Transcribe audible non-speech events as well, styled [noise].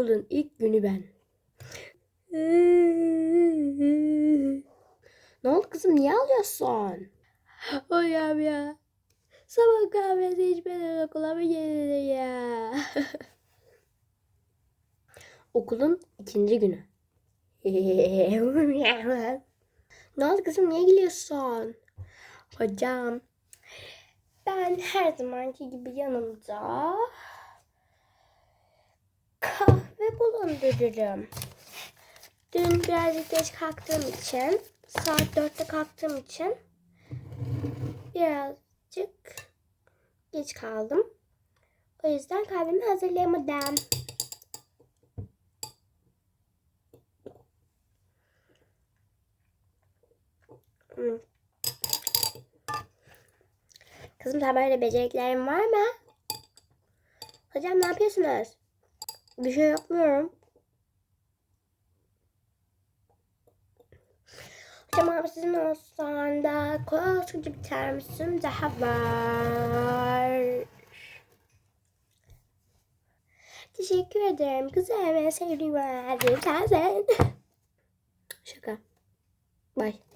Okulun ilk günü ben. ne oldu kızım niye ağlıyorsun? Hocam ya. Sabah kahvesi içmeden okula mı gelir ya? [laughs] Okulun ikinci günü. [laughs] ne oldu kızım niye gülüyorsun? Hocam ben her zamanki gibi yanımda bulundururum. Dün birazcık geç kalktığım için, saat dörtte kalktığım için birazcık geç kaldım. O yüzden kahvemi hazırlayamadım. Kızım sen böyle beceriklerin var mı? Hocam ne yapıyorsunuz? Bir şey yapmıyorum. Abi sizin olsan da koskoca bir termosum daha var. Teşekkür ederim. Kızım en sevdiğim öğrencim sensin. Şaka. Bye.